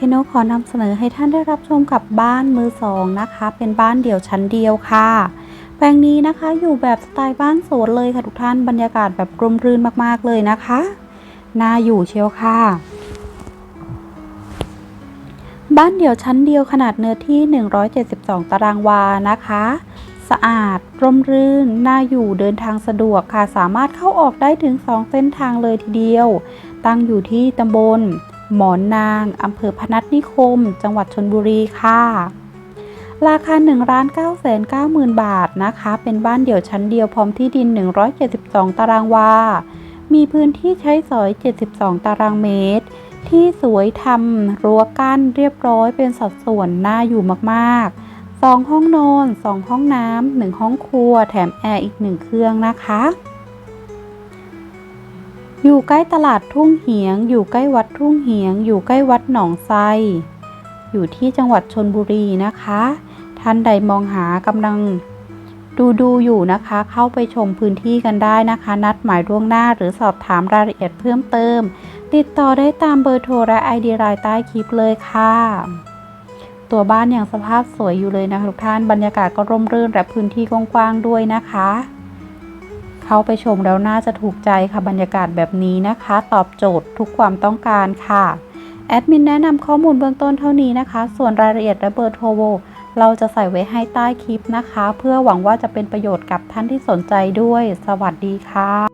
เคโนขอนำเสนอให้ท่านได้รับชมกับบ้านมือสองนะคะ เป็นบ้านเดี่ยวชั้นเดียวค่ะ แปลงนี้นะคะอยู่แบบสไตล์บ้านสวนเลยค่ะทุกท่านบรรยากาศแบบร่มรื่นมากๆเลยนะคะน่าอยู่เชียวค่ะ บ้านเดี่ยวชั้นเดียวขนาดเนื้อที่ 172 ตารางวานะคะ สะอาดร่มรื่นน่าอยู่เดินทางสะดวกค่ะ สามารถเข้าออกได้ถึง 2 เส้นทางเลยทีเดียว ตั้งอยู่ที่ตำบล หมอนนางอำเภอพนัสนิคม จังหวัดชนบุรีค่ะ ราคา1ล้าน9แสน9หมื่นบาทนะคะ เป็นบ้านเดี่ยวชั้นเดียวพร้อมที่ดิน 172 ตารางวา มีพื้นที่ใช้สอย 72 ตารางเมตร ที่สวยทำรั้วกั้นเรียบร้อยเป็นสัดส่วนน่าอยู่มากๆ2 ห้องนอน 2 ห้องน้ำ 1 ห้องครัว แถมแอร์อีก 1 เครื่องนะคะ อยู่ใกล้ตลาดทุ่งเหียง อยู่ใกล้วัดทุ่งเหียง อยู่ใกล้วัดหนองไซอยู่ที่จังหวัดชนบุรีนะคะ ท่านใดมองหากำลังดูดูอยู่นะคะ เข้าไปชมพื้นที่กันได้นะคะ นัดหมายล่วงหน้าหรือสอบถามรายละเอียดเพิ่มเติม ติดต่อได้ตามเบอร์โทรและไอดีไลน์ใต้คลิปเลยค่ะ ตัวบ้านอย่างสภาพสวยอยู่เลยนะคะทุกท่านบรรยากาศก็ร่มรื่นและพื้นที่กว้างๆด้วยนะคะ เข้าไปชมแล้วน่าจะถูกใจค่ะบรรยากาศแบบนี้นะคะ ตอบโจทย์ทุกความต้องการค่ะแอดมินแนะนำข้อมูลเบื้องต้นเท่านี้นะคะ ส่วนรายละเอียดและเบอร์โทรเราจะใส่ไว้ให้ใต้คลิปนะคะ เพื่อหวังว่าจะเป็นประโยชน์กับท่านที่สนใจด้วย สวัสดีค่ะ